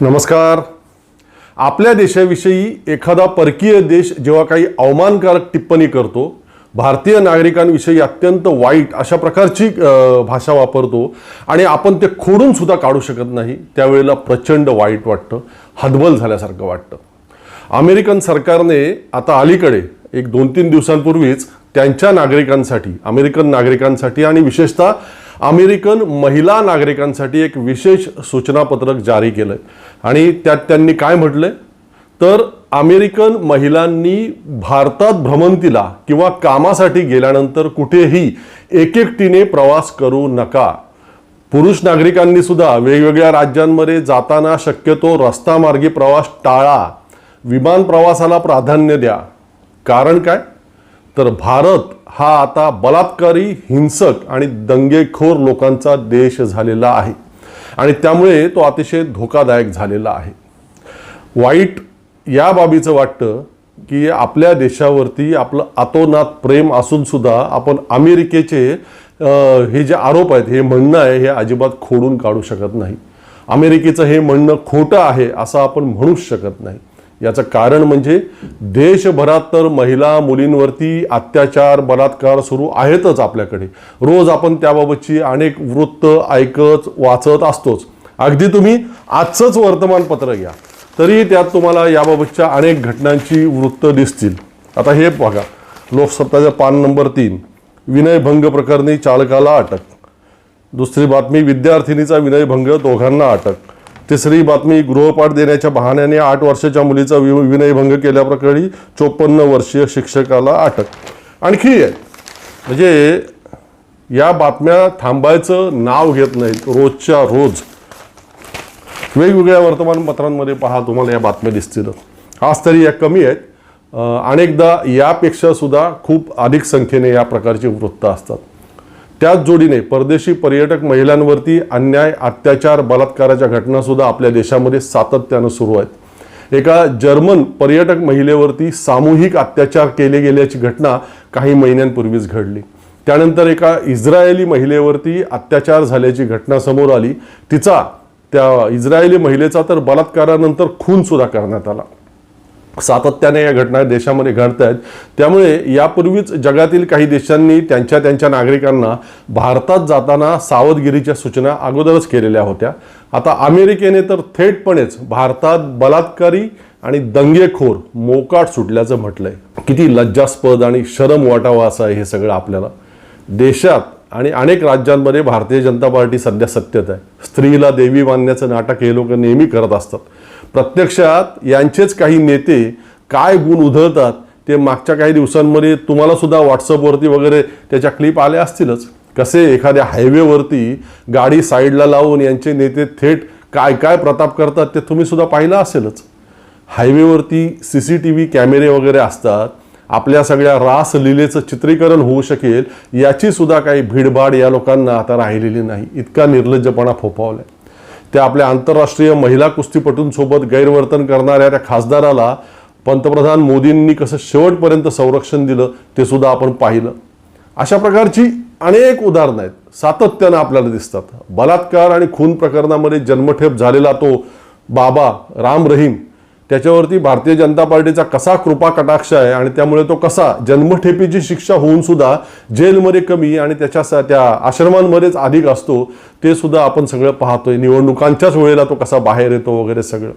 नमस्कार. आपल्या देशाविषयी एखादा परकीय देश जेव्हा काही अवमानकारक टिप्पणी करतो भारतीय नागरिकांविषयी अत्यंत वाईट अशा प्रकारची भाषा वापरतो आणि आपण ते खोडून सुद्धा काढू शकत नाही त्यावेळेला प्रचंड वाईट वाटतं हदबल झाल्यासारखं वाटतं. अमेरिकन सरकारने आता अलीकडे एक दोन तीन दिवसांपूर्वीच त्यांच्या नागरिकांसाठी अमेरिकन नागरिकांसाठी आणि विशेषतः अमेरिकन महिला नागरिकांसाठी एक विशेष सूचनापत्रक जारी केलंय. आणि त्यात त्यांनी काय म्हटलं तर अमेरिकन महिलांनी भारतात भ्रमंतीला किंवा कामासाठी गेल्यानंतर कुठेही एकेकटीने प्रवास करू नका. पुरुष नागरिकांनी सुद्धा वेगवेगळ्या राज्यांमध्ये जाताना शक्यतो रस्तामार्गी प्रवास टाळा. विमान प्रवासाला प्राधान्य द्या. कारण काय? तर भारत हा आता बलात्कारी हिंसक आणि दंगेखोर लोकांचा देश झालेला आहे. आणि त्यामुळे तो अतिशय धोकादायक झालेला आहे. वाईट या बाबीचं वाटतं की आपल्या देशावरती आपलं आतोनात प्रेम असून सुद्धा आपण अमेरिकेचे हे जे आरोप आहेत हे म्हणणं आहे हे अजिबात खोडून काढू शकत नाही. अमेरिकेचं हे म्हणणं खोटं आहे असं आपण म्हणूच शकत नाही. याचं कारण म्हणजे देशभरात तर महिला मुलींवरती अत्याचार बलात्कार सुरू आहेतच आपल्याकडे. रोज आपण त्याबाबतची अनेक वृत्त ऐकत वाचत असतोच. अगदी तुम्ही आजचंच वर्तमानपत्र घ्या. तरी त्यात तुम्हाला याबाबतच्या अनेक घटनांची वृत्त दिसतील. आता हे बघा. लोकसत्ताच्या पान नंबर तीन. विनयभंग प्रकरणी चालकाला अटक. दुसरी बातमी विद्यार्थिनीचा विनयभंग दोघांना अटक. तिसरी बातमी गृहपाठ देण्याच्या बहाण्याने आठ वर्षाच्या मुलीचा वि विनयभंग केल्याप्रकरणी चोपन्न वर्षीय शिक्षकाला अटक. आणखी आहे म्हणजे या बातम्या थांबायचं नाव घेत नाहीत रोजच्या रोज. वेगवेगळ्या वर्तमानपत्रांमध्ये पहा तुम्हाला या बातम्या दिसतील. आज तरी या कमी आहेत. अनेकदा यापेक्षा सुद्धा खूप अधिक संख्येने या प्रकारची वृत्त असतात. त्याच जोडीने परदेशी पर्यटक महिलांवरती अन्याय अत्याचार बलात्काराच्या घटनासुद्धा आपल्या देशामध्ये सातत्यानं सुरू आहेत. एका जर्मन पर्यटक महिलेवरती सामूहिक अत्याचार केले गेल्याची घटना काही महिन्यांपूर्वीच घडली. त्यानंतर एका इस्रायली महिलेवरती अत्याचार झाल्याची घटना समोर आली. तिचा त्या इस्रायली महिलेचा तर बलात्कारानंतर खूनसुद्धा करण्यात आला. सातत्याने या घटना देशामध्ये घडत आहेत त्यामुळे यापूर्वीच जगातील काही देशांनी त्यांच्या त्यांच्या नागरिकांना भारतात जाताना सावधगिरीच्या सूचना अगोदरच केलेल्या होत्या. आता अमेरिकेने तर थेटपणेच भारतात बलात्कारी आणि दंगेखोर मोकाट सुटल्याचं म्हटलंय. किती लज्जास्पद आणि शरम वाटावं असं आहे हे सगळं आपल्याला. देशात आणि अनेक राज्यांमध्ये भारतीय जनता पार्टी सध्या सत्तेत आहे. स्त्रीला देवी मानण्याचं नाटक हे लोक नेहमी करत असतात. प्रत्यक्षात यांचेच काही नेते काय गुण उधळतात ते मागच्या काही दिवसांमध्ये तुम्हाला सुद्धा व्हॉट्सअपवरती वगैरे त्याच्या क्लिप आल्या असतीलच. कसे एखाद्या हायवेवरती गाडी साईडला लावून यांचे नेते थेट काय काय प्रताप करतात ते तुम्ही सुद्धा पाहिलं असेलच. हायवेवरती सी सी टी व्ही कॅमेरे वगैरे असतात. आपल्या सगळ्या रास लिलेचं चित्रीकरण होऊ शकेल याची सुद्धा काही भीडभाड या लोकांना आता राहिलेली नाही. इतका निर्लज्जपणा फोफावलाय. त्या आपल्या आंतरराष्ट्रीय महिला कुस्तीपटूंसोबत गैरवर्तन करणाऱ्या त्या खासदाराला पंतप्रधान मोदींनी कसं शेवटपर्यंत संरक्षण दिलं ते सुद्धा आपण पाहिलं. अशा प्रकारची अनेक उदाहरणं आहेत. सातत्यानं आपल्याला दिसतात. बलात्कार आणि खून प्रकरणामध्ये जन्मठेप झालेला तो बाबा राम रहीम त्याच्यावरती भारतीय जनता पार्टीचा कसा कृपा कटाक्ष आहे आणि त्यामुळे तो कसा जन्मठेपीची शिक्षा होऊन सुद्धा जेलमध्ये कमी आणि त्याच्या त्या आश्रमांमध्येच अधिक असतो ते सुद्धा आपण सगळं पाहतोय. निवडणुकांच्याच वेळेला तो कसा बाहेर येतो वगैरे सगळं.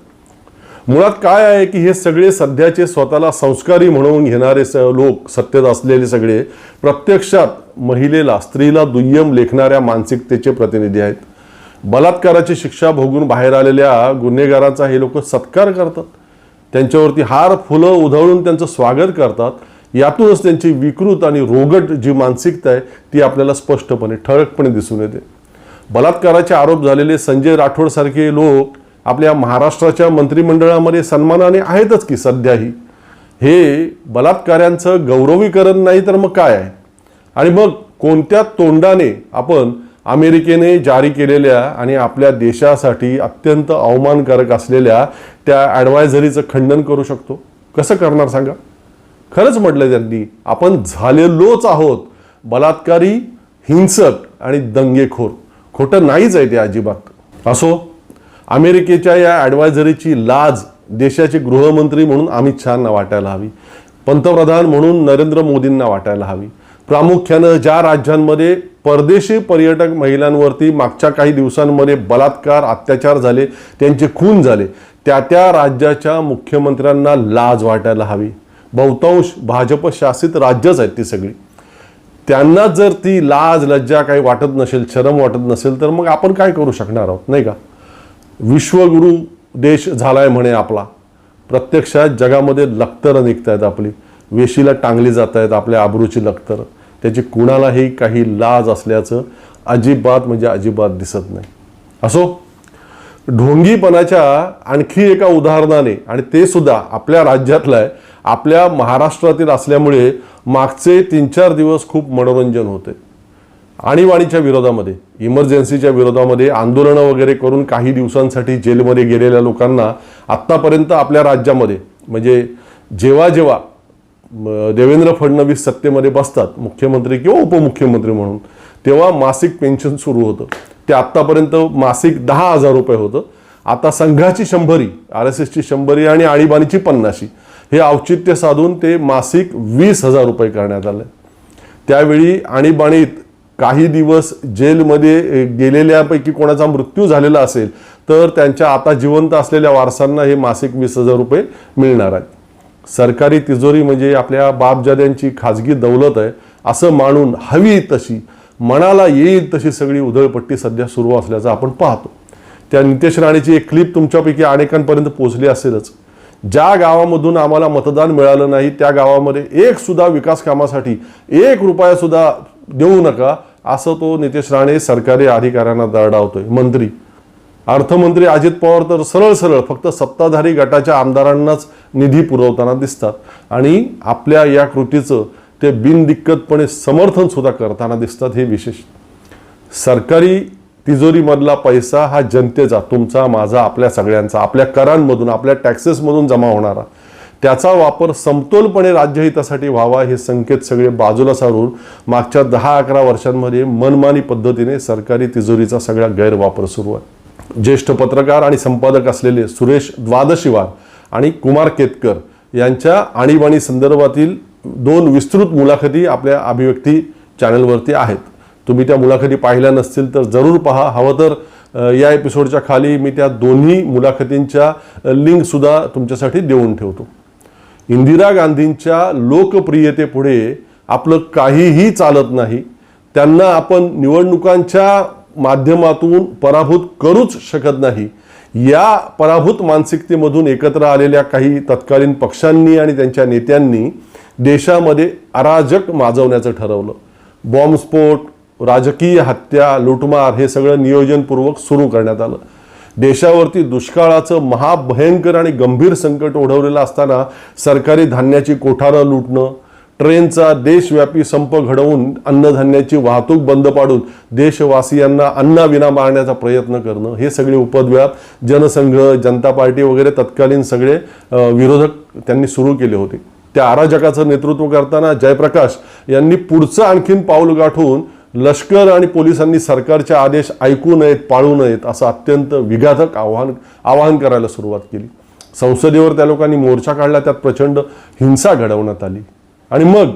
मुळात काय आहे की हे सगळे सध्याचे स्वतःला संस्कारी म्हणून घेणारे स- लोक सत्तेत असलेले सगळे प्रत्यक्षात महिलेला स्त्रीला दुय्यम लेखणाऱ्या मानसिकतेचे प्रतिनिधी आहेत. बलात्काराची शिक्षा भोगून बाहेर आलेल्या गुन्हेगारांचा हे लोक सत्कार करतात. त्यांच्यावरती हार फुलं उधळून त्यांचं स्वागत करतात. यातूनच त्यांची विकृत आणि रोगट जी मानसिकता आहे ती आपल्याला स्पष्टपणे ठळकपणे दिसून येते. बलात्काराचे आरोप झालेले संजय राठोडसारखे लोक आपल्या महाराष्ट्राच्या मंत्रिमंडळामध्ये सन्मानाने आहेतच की सध्याही. हे बलात्काऱ्यांचं गौरवीकरण नाही तर मग काय आहे? आणि मग कोणत्या तोंडाने आपण अमेरिकेने जारी केलेल्या आणि आपल्या देशासाठी अत्यंत अवमानकारक असलेल्या त्या ॲडवायझरीचं खंडन करू शकतो? कसं करणार सांगा? खरंच म्हटलं त्यांनी आपण झालेलोच आहोत. बलात्कारी हिंसक आणि दंगेखोर. खोटं नाहीच आहे ते अजिबात. असो अमेरिकेच्या या ॲडवायझरीची लाज देशाचे गृहमंत्री म्हणून अमित शहाना वाटायला हवी. पंतप्रधान म्हणून नरेंद्र मोदींना वाटायला हवी. प्रामुख्यानं ज्या राज्यांमध्ये परदेशी पर्यटक महिलांवरती मागच्या काही दिवसांमध्ये बलात्कार अत्याचार झाले त्यांचे खून झाले त्या त्या राज्याच्या मुख्यमंत्र्यांना लाज वाटायला हवी. बहुतांश भाजप शासित राज्यच आहेत ती सगळी. त्यांना जर ती लाज लज्जा काही वाटत नसेल शरम वाटत नसेल तर मग आपण काय करू शकणार आहोत नाही का? विश्वगुरु देश झालाय म्हणे आपला. प्रत्यक्षात जगामध्ये लक्तरं निघत आहेत आपली. वेशीला टांगली जात आहेत आपल्या आबरूची लखतरं. त्याची कुणालाही काही लाज असल्याचं अजिबात म्हणजे अजिबात दिसत नाही. असो? ढोंगीपणाच्या आणखी एका उदाहरणाने आणि ते सुद्धा आपल्या राज्यातलं आहे आपल्या महाराष्ट्रातील असल्यामुळे मागचे तीन चार दिवस खूप मनोरंजन होते. आणीबाणीच्या विरोधामध्ये इमर्जन्सीच्या विरोधामध्ये आंदोलनं वगैरे करून काही दिवसांसाठी जेलमध्ये गेलेल्या लोकांना आत्तापर्यंत आपल्या राज्यामध्ये म्हणजे जेव्हा जेव्हा देवेंद्र फडणवीस सत्तेमध्ये बसतात मुख्यमंत्री किंवा उपमुख्यमंत्री म्हणून. तेव्हा मासिक पेन्शन सुरू होतं. ते आत्तापर्यंत मासिक दहा हजार रुपये होतं. आता संघाची शंभरी आर एस एसची शंभरी आणि आणीबाणीची पन्नाशी. हे औचित्य साधून ते मासिक वीस हजार रुपये करण्यात आले. त्यावेळी आणीबाणीत काही दिवस जेलमध्ये गेलेल्यापैकी कोणाचा मृत्यू झालेला असेल तर त्यांच्या आता जिवंत असलेल्या वारसांना हे मासिक वीस हजार रुपये मिळणार आहेत. सरकारी तिजोरी म्हणजे आपल्या बापजाद्यांची खाजगी दौलत आहे असं मानून हवी तशी मनाला येईल तशी सगळी उधळपट्टी सध्या सुरू असल्याचं आपण पाहतो. त्या नितेश राणेची एक क्लिप तुमच्यापैकी अनेकांपर्यंत पोहोचली असेलच. ज्या गावामधून आम्हाला मतदान मिळालं नाही त्या गावामध्ये एक सुद्धा विकास कामासाठी एक रुपया सुद्धा देऊ नका असं तो नितेश राणे सरकारी अधिकाऱ्यांना दरडावतोय. मंत्री अर्थमंत्री अजित पवार तर सरळ सरळ फक्त सत्ताधारी गटाच्या आमदारांनाच निधी पुरवताना दिसतात. आणि आपल्या या कृतीचं ते बिनदिक्कतपणे समर्थन सुद्धा करताना दिसतात हे विशेष. सरकारी तिजोरीमधला पैसा हा जनतेचा तुमचा माझा आपल्या सगळ्यांचा आपल्या करांमधून आपल्या टॅक्सेसमधून जमा होणारा. त्याचा वापर समतोलपणे राज्यहितासाठी व्हावा हे संकेत सगळे बाजूला सारून मागच्या दहा अकरा वर्षांमध्ये मनमानी पद्धतीने सरकारी तिजोरीचा सगळा गैरवापर सुरू आहे. ज्येष्ठ पत्रकार आणि संपादक असलेले सुरेश द्वादशीवार आणि कुमार केतकर यांच्या आणीबाणी संदर्भातील दोन विस्तृत मुलाखती आपल्या अभिव्यक्ती चॅनलवरती आहेत. तुम्ही त्या मुलाखती पाहिल्या नसतील तर जरूर पहा. हवं तर या एपिसोडच्या खाली मी त्या दोन्ही मुलाखतींच्या लिंकसुद्धा तुमच्यासाठी देऊन ठेवतो. इंदिरा गांधींच्या लोकप्रियतेपुढे आपलं काहीही चालत नाही. त्यांना आपण निवडणुकांच्या माध्यमातून पराभूत करूच शकत नाही. या पराभूत मानसिकतेमधून एकत्र आलेल्या काही तत्कालीन पक्षांनी आणि त्यांच्या नेत्यांनी देशामध्ये अराजक माजवण्याचं ठरवलं. बॉम्बस्फोट राजकीय हत्या लुटमार हे सगळं नियोजनपूर्वक सुरू करण्यात आलं. देशावरती दुष्काळाचं महाभयंकर आणि गंभीर संकट ओढवलेलं असताना सरकारी धान्याची कोठारं लुटणं ट्रेनचा देशव्यापी संप घडवून अन्नधान्याची वाहतूक बंद पाडून देशवासियांना अन्नाविना मारण्याचा प्रयत्न करणं हे सगळे उपद्व्याप जनसंघ जनता पार्टी वगैरे तत्कालीन सगळे विरोधक त्यांनी सुरू केले होते. त्या अराजकाचं नेतृत्व करताना जयप्रकाश यांनी पुढचं आणखीन पाऊल गाठून लष्कर आणि पोलिसांनी सरकारचे आदेश ऐकू नयेत पाळू नयेत असं अत्यंत विघातक आव्हान आवाहन करायला सुरुवात केली. संसदेवर त्या लोकांनी मोर्चा काढला त्यात प्रचंड हिंसा घडवण्यात आली. आणि मग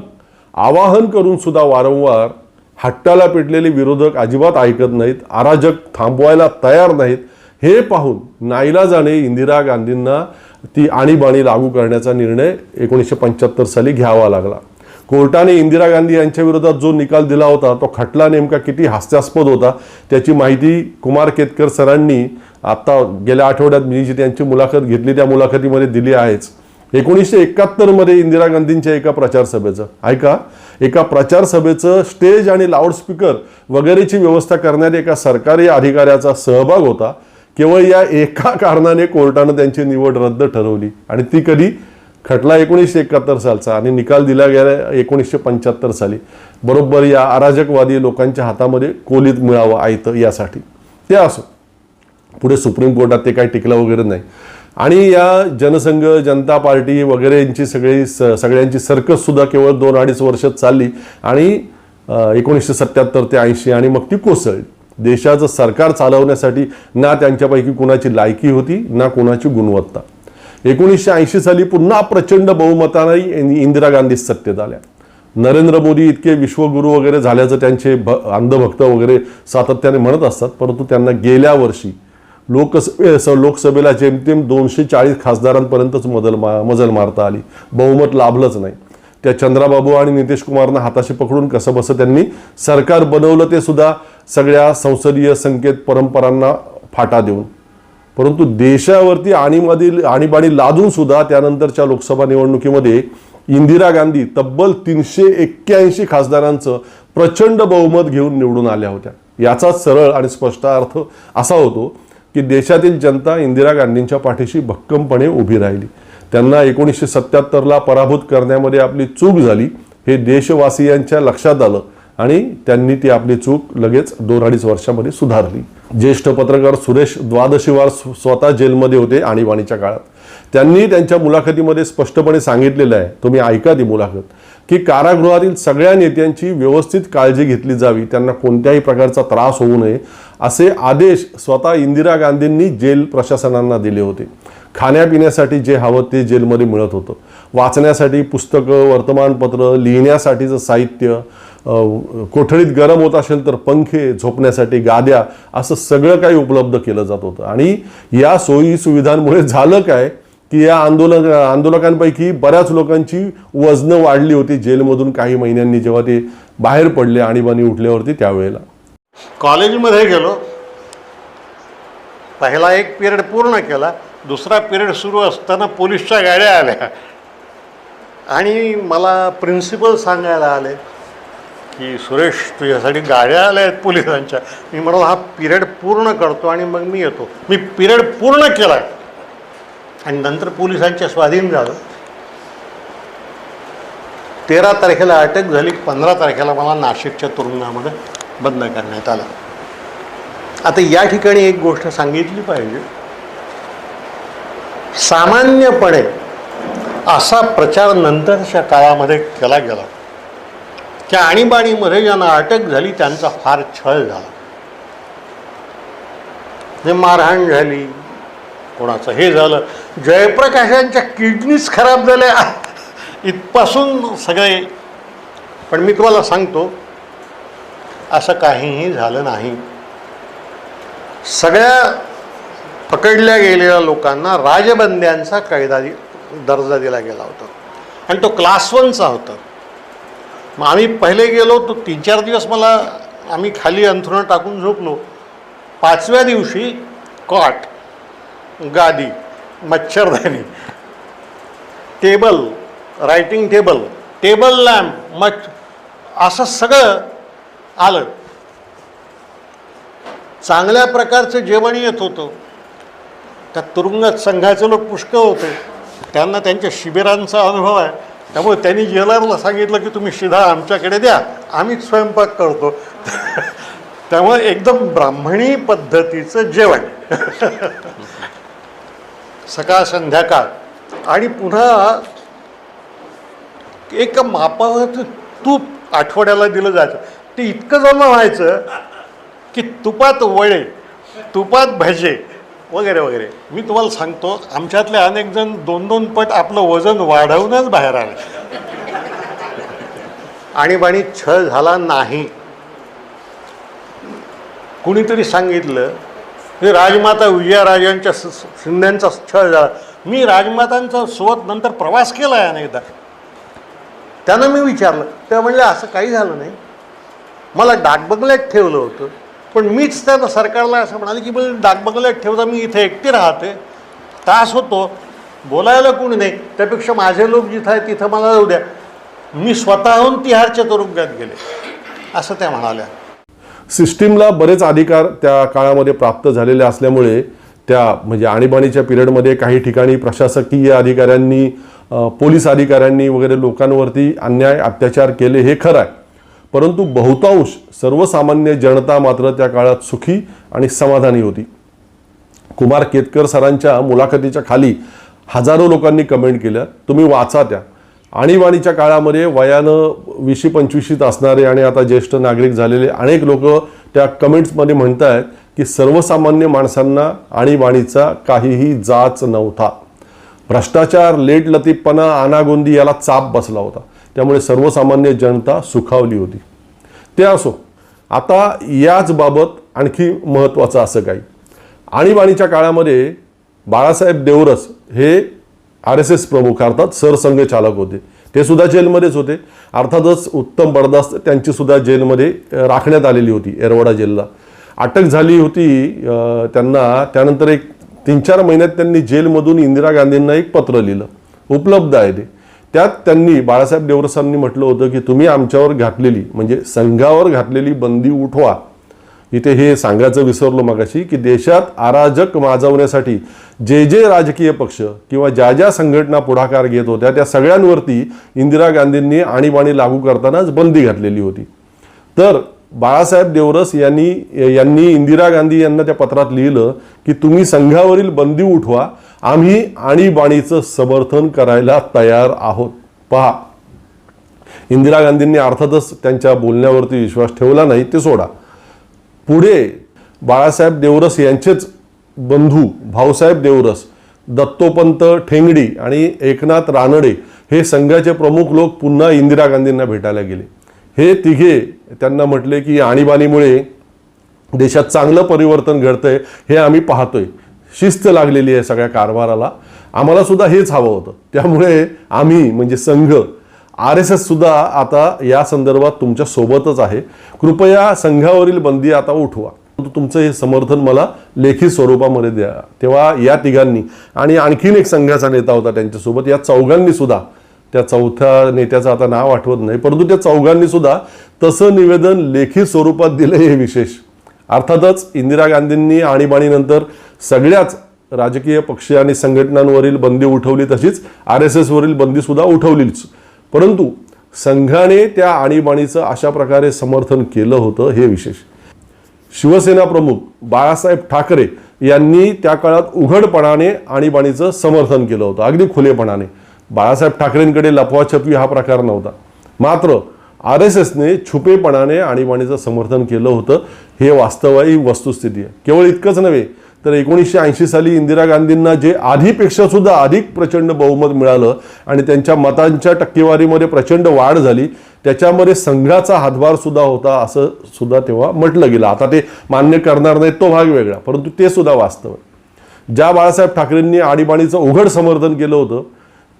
आवाहन करून सुद्धा वारंवार हट्टाला पेटलेले विरोधक अजिबात ऐकत नाहीत अराजक थांबवायला तयार नाहीत. हे पाहून नाईलाजाने इंदिरा गांधींना ती आणीबाणी लागू करण्याचा निर्णय एकोणीसशे पंच्याहत्तर साली घ्यावा लागला. कोर्टाने इंदिरा गांधी यांच्या विरोधात जो निकाल दिला होता तो खटला नेमका किती हास्यास्पद होता त्याची माहिती कुमार केतकर सरांनी आत्ता गेल्या आठवड्यात मी जी त्यांची मुलाखत घेतली त्या मुलाखतीमध्ये दिली आहेच. एकोणीसशे एकाहत्तरमध्ये इंदिरा गांधींच्या एका प्रचार सभेचं ऐका एका प्रचार सभेचं स्टेज आणि लाऊडस्पीकर वगैरेची व्यवस्था करण्यात एका सरकारी अधिकाऱ्याचा सहभाग होता. केवळ या एका कारणाने कोर्टानं त्यांची निवड रद्द ठरवली. आणि ती कधी? खटला एकोणीसशे एकाहत्तर सालचा आणि निकाल दिला गेला एकोणीसशे पंच्याहत्तर साली. बरोबर या अराजकवादी लोकांच्या हातामध्ये कोलीत मिळावं आयतं यासाठी. ते असो. पुढे सुप्रीम कोर्टात ते काही टिकलं वगैरे नाही. आणि या जनसंघ जनता पार्टी वगैरे यांची सगळी स सगळ्यांची सर्कस सुद्धा केवळ दोन अडीच वर्षात चालली. आणि एकोणीसशे सत्याहत्तर ते ऐंशी आणि मग ती कोसळली. देशाचं सरकार चालवण्यासाठी ना त्यांच्यापैकी कुणाची लायकी होती ना कुणाची गुणवत्ता. एकोणीसशे ऐंशी साली पुन्हा प्रचंड बहुमताने इंदिरा गांधी सत्तेत आल्या. नरेंद्र मोदी इतके विश्वगुरू वगैरे झाल्याचं त्यांचे भ अंधभक्त वगैरे सातत्याने म्हणत असतात परंतु त्यांना गेल्या वर्षी लोकसभे लोकसभेला जेमतेम दोनशे चाळीस खासदारांपर्यंतच मदल मा मजल मारता आली. बहुमत लाभलंच नाही. त्या चंद्राबाबू आणि नितीश कुमारनं हाताशी पकडून कसं बसं त्यांनी सरकार बनवलं ते सुद्धा सगळ्या संसदीय संकेत परंपरांना फाटा देऊन. परंतु देशावरती आणीमधील आणीबाणी लादून सुद्धा त्यानंतरच्या लोकसभा निवडणुकीमध्ये इंदिरा गांधी तब्बल तीनशे एक्क्याऐंशी खासदारांचं प्रचंड बहुमत घेऊन निवडून आल्या होत्या. याचा सरळ आणि स्पष्ट अर्थ असा होतो की देशातील जनता इंदिरा गांधींच्या पाठीशी भक्कमपणे उभी राहिली. त्यांना एकोणीसशे सत्याहत्तरला पराभूत करण्यामध्ये आपली चूक झाली हे देशवासियांच्या लक्षात आलं आणि त्यांनी ती आपली चूक लगेच दोन अडीच वर्षामध्ये सुधारली. ज्येष्ठ पत्रकार सुरेश द्वादशीवार स्वतः जेलमध्ये होते आणीबाणीच्या काळात. त्यांनी त्यांच्या मुलाखतीमध्ये स्पष्टपणे सांगितलेलं आहे तुम्ही ऐका ती मुलाखत. की कारागृहातील सगळ्या नेत्यांची व्यवस्थित काळजी घेतली जावी. त्यांना कोणत्याही प्रकारचा त्रास होऊ नये असे आदेश स्वतः इंदिरा गांधींनी जेल प्रशासनांना दिले होते. खाण्यापिण्यासाठी जे हवं ते जेलमध्ये मिळत होतं. वाचण्यासाठी पुस्तकं वर्तमानपत्र लिहिण्यासाठीचं साहित्य कोठडीत गरम होत असेल तर पंखे झोपण्यासाठी गाद्या असं सगळं काही उपलब्ध केलं जात होतं. आणि या सोयी सुविधांमुळे झालं काय? की या आंदोलन आंदोलकांपैकी बऱ्याच लोकांची वजनं वाढली होती जेलमधून काही महिन्यांनी जेव्हा ते बाहेर पडले आणीबाणी उठल्यावरती त्यावेळेला. कॉलेजमध्ये गेलो. पहिला एक पिरियड पूर्ण केला. दुसरा पिरियड सुरू असताना पोलीसच्या गाड्या आल्या. आणि मला प्रिन्सिपल सांगायला आले की सुरेश तुझ्यासाठी गाड्या आल्या आहेत पोलिसांच्या. मी म्हणालो हा पिरियड पूर्ण करतो आणि मग मी येतो. मी पिरियड पूर्ण केला. आणि नंतर पोलिसांच्या स्वाधीन झालं. तेरा तारखेला अटक झाली पंधरा तारखेला मला नाशिकच्या तुरुंगामध्ये बंद करण्यात आलं. आता या ठिकाणी एक गोष्ट सांगितली पाहिजे. सामान्यपणे असा प्रचार नंतरच्या काळामध्ये केला गेला. की आणीबाणीमध्ये ज्यांना अटक झाली त्यांचा फार छळ झाला. जे मारहाण झाली कोणाचं हे झालं. जयप्रकाशांच्या किडनीच खराब झाल्या. इथपासून सगळे. पण मी तुम्हाला सांगतो असं काहीही झालं नाही. सगळ्या पकडल्या गेलेल्या लोकांना राजबंद्यांचा कायदा दि दर्जा दिला गेला होता. आणि तो क्लास वनचा होता. मग आम्ही पहिले गेलो तो तीन चार दिवस मला आम्ही खाली अंथरुणं टाकून झोपलो. पाचव्या दिवशी कॉट गादी मच्छरदाणी table writing table table lamp much असं सगळं आलं. चांगल्या प्रकारचं जेवण येत होतं. त्या तुरुंगात संघाचे लोक पुष्कळ होते. त्यांना त्यांच्या शिबिरांचा अनुभव आहे. त्यामुळे त्यांनी जेलरला सांगितलं की तुम्ही शिधा आमच्याकडे द्या. आम्हीच स्वयंपाक करतो. त्यामुळे एकदम ब्राह्मणी पद्धतीचं जेवण. सकाळ संध्याकाळ. आणि पुन्हा एक मापावर तूप आठवड्याला दिलं जायचं. ते इतकं जमा व्हायचं की तुपात वळे तुपात भजे वगैरे वगैरे. मी तुम्हाला सांगतो आमच्यातले अनेक जण दोन दोन पट आपलं वजन वाढवूनच बाहेर आले. आणीबाणी छळ झाला नाही. कुणीतरी सांगितलं हे राजमाता विजयाराजांच्या शिंद्यांचा छळ झाला. मी राजमातांचा सोबत नंतर प्रवास केला आहे अनेकदा त्यानं मी विचारलं. त्या म्हणलं असं काही झालं नाही. मला डाकबंगल्यात ठेवलं होतं. पण मीच त्या सरकारला असं म्हणाले की मला डाकबंगल्यात ठेवता मी इथे एकटी राहते. त्रास होतो. बोलायला कोणी नाही. त्यापेक्षा माझे लोक जिथं आहेत तिथं मला जाऊ द्या. मी स्वतःहून तिहारच्या तुरुंगात गेले. असं त्या म्हणाल्या. सिस्टीमला बरेच अधिकार त्या काळामध्ये प्राप्त झालेले असल्यामुळे त्या म्हणजे आणीबाणीच्या पिरियडमध्ये काही ठिकाणी प्रशासकीय अधिकाऱ्यांनी पोलीस अधिकाऱ्यांनी वगैरे लोकांवरती अन्याय अत्याचार केले हे खरं आहे. परंतु बहुतांश सर्वसामान्य जनता मात्र त्या काळात सुखी आणि समाधानी होती. कुमार केतकर सरांच्या मुलाखतीच्या खाली हजारो लोकांनी कमेंट केल्या. तुम्ही वाचा त्या. आणीबाणीच्या काळामध्ये वयानं विशी पंचवीशीत असणारे आणि आता ज्येष्ठ नागरिक झालेले अनेक लोक त्या कमेंट्समध्ये म्हणत आहेत की सर्वसामान्य माणसांना आणीबाणीचा काहीही जाच नव्हता. भ्रष्टाचार लेट लतीफपणा याला चाप बसला होता. त्यामुळे सर्वसामान्य जनता सुखावली होती. ते असो आता याच बाबत आणखी महत्त्वाचं असं काही. आणीबाणीच्या काळामध्ये बाळासाहेब देवरस हे आर एस एस प्रमुख अर्थात सरसंघचालक होते. ते सुद्धा जेलमध्येच होते. अर्थातच उत्तम बरदास्त त्यांची सुद्धा जेलमध्ये राखण्यात आलेली होती एरवडा जेलला. अटक झाली होती त्यांना. त्यानंतर एक तीन चार महिन्यात त्यांनी जेलमधून इंदिरा गांधींना एक पत्र लिहिलं. उपलब्ध आहे ते. त्यात त्यांनी बाळासाहेब देवरसांनी म्हटलं होतं की तुम्ही आमच्यावर घातलेली म्हणजे संघावर घातलेली बंदी उठवा. इथे हे सांगायचं विसरलो मगाशी की देशात अराजक माजवण्यासाठी जे जे राजकीय पक्ष किंवा ज्या ज्या संघटना पुढाकार घेत होत्या त्या सगळ्यांवरती इंदिरा गांधींनी आणीबाणी लागू करतानाच बंदी घातलेली होती. तर बाळासाहेब देवरस यांनी यांनी इंदिरा गांधी यांना त्या पत्रात लिहिलं की तुम्ही संघावरील बंदी उठवा आम्ही आणीबाणीचं समर्थन करायला तयार आहोत. पहा. इंदिरा गांधींनी अर्थातच त्यांच्या बोलण्यावरती विश्वास ठेवला नाही ते सोडा. पुढे बाळासाहेब देवरस यांचेच बंधू भाऊसाहेब देवरस दत्तोपंत ठेंगडी आणि एकनाथ रानडे हे संघाचे प्रमुख लोक पुन्हा इंदिरा गांधींना भेटायला गेले. हे तिघे त्यांना म्हटले की आणीबाणीमुळे देशात चांगलं परिवर्तन घडतंय हे आम्ही पाहतोय. शिस्त लागलेली आहे सगळ्या कारभाराला. आम्हाला सुद्धा हेच हवं होतं. त्यामुळे आम्ही म्हणजे संघ आर एस एस सुद्धा आता या संदर्भात तुमच्या सोबतच आहे. कृपया संघावरील बंदी आता उठवा. परंतु तुमचं हे समर्थन मला लेखी स्वरूपामध्ये द्या. तेव्हा या तिघांनी आणि आणखीन एक संघाचा नेता होता त्यांच्यासोबत या चौघांनी सुद्धा त्या चौथ्या नेत्याचं आता नाव आठवत नाही परंतु त्या चौघांनी सुद्धा तसं निवेदन लेखी स्वरूपात दिलं हे विशेष. अर्थातच इंदिरा गांधींनी आणीबाणीनंतर सगळ्याच राजकीय पक्ष आणि संघटनांवरील बंदी उठवली तशीच आर एस एसवरील बंदी सुद्धा उठवलीच. परंतु संघाने त्या आणीबाणीचं अशा प्रकारे समर्थन केलं होतं हे विशेष. शिवसेना प्रमुख बाळासाहेब ठाकरे यांनी त्या काळात उघडपणाने आणीबाणीचं समर्थन केलं होतं अगदी खुलेपणाने. बाळासाहेब ठाकरेंकडे लपवाछपवी हा प्रकार नव्हता. मात्र आर एस एसने छुपेपणाने आणीबाणीचं समर्थन केलं होतं हे वास्तवाई वस्तुस्थिती आहे. केवळ इतकंच नव्हे तर एकोणीसशे ऐंशी साली इंदिरा गांधींना जे आधीपेक्षा सुद्धा अधिक प्रचंड बहुमत मिळालं आणि त्यांच्या मतांच्या टक्केवारीमध्ये प्रचंड वाढ झाली त्याच्यामध्ये संघाचा हातभार सुद्धा होता असं सुद्धा तेव्हा म्हटलं गेलं. आता ते मान्य करणार नाहीत तो भाग वेगळा परंतु ते सुद्धा वास्तव आहे. ज्या बाळासाहेब ठाकरेंनी आणीबाणीचं उघड समर्थन केलं होतं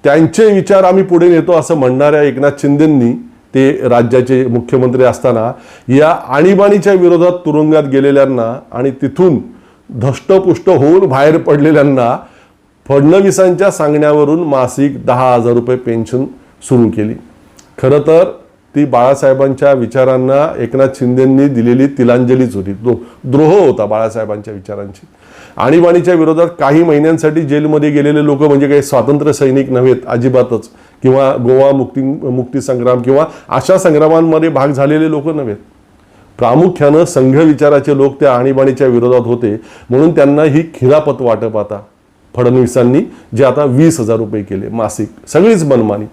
त्यांचे विचार आम्ही पुढे नेतो असं म्हणणाऱ्या एकनाथ शिंदेंनी ते राज्याचे मुख्यमंत्री असताना या आणीबाणीच्या विरोधात तुरुंगात गेलेल्यांना आणि तिथून धष्टपुष्ट होऊन बाहेर पडलेल्यांना फडणवीसांच्या सांगण्यावरून मासिक दहा हजार रुपये पेन्शन सुरू केली. खरं तर ती बाळासाहेबांच्या विचारांना एकनाथ शिंदेंनी दिलेली तिलांजलीच होती. तो द्रोह होता बाळासाहेबांच्या विचारांची. आणीबाणीच्या विरोधात काही महिन्यांसाठी जेलमध्ये गेलेले लोक म्हणजे काही स्वातंत्र्य सैनिक नव्हेत अजिबातच. किंवा गोवा मुक्ती मुक्ती संग्राम किंवा अशा संग्रामांमध्ये भाग झालेले लोक नव्हेत. प्रामुख्यानं संघ विचाराचे लोक त्या आणीबाणीच्या विरोधात होते. म्हणून त्यांना ही खिलापत वाटप आता फडणवीसांनी जे आता वीस हजार रुपये केले मासिक. सगळीच मनमानी.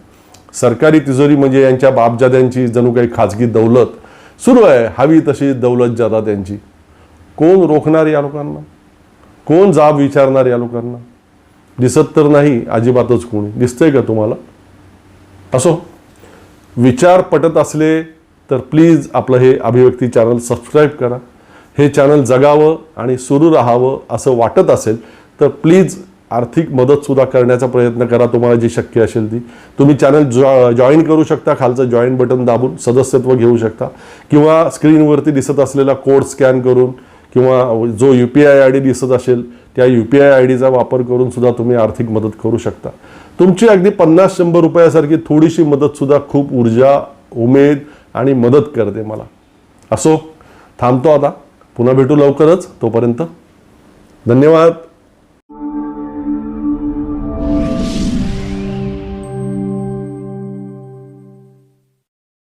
सरकारी तिजोरी म्हणजे यांच्या बापजाद्यांची जणू काही खाजगी दौलत सुरू आहे. हवी तशी दौलत जादा त्यांची. कोण रोखणार या लोकांना? कोण जाब विचारणार या लोकांना? दिसत तर नाही अजिबातच कोणी. दिसतंय का तुम्हाला? असो. विचार पटत असले तर प्लीज आपलं हे अभिव्यक्ती चॅनल सबस्क्राईब करा. हे चॅनल जगावं आणि सुरू राहावं असं वाटत असेल तर प्लीज आर्थिक मदतसुद्धा करण्याचा प्रयत्न करा तुम्हाला जी शक्य असेल ती. तुम्ही चॅनल जॉ जॉईन करू शकता खालचं जॉईन बटन दाबून सदस्यत्व घेऊ शकता. किंवा स्क्रीनवरती दिसत असलेला कोड स्कॅन करून किंवा जो U P I I D दिसत असेल त्या यू पी आय आय डीचा वापर करून सुद्धा तुम्ही आर्थिक मदत करू शकता. तुमची अगदी पन्नास शंभर रुपयासारखी थोडीशी मदतसुद्धा खूप ऊर्जा उमेद आणि मदत करते मला. असो थांबतो आता. पुन्हा भेटू लवकरच. तोपर्यंत धन्यवाद.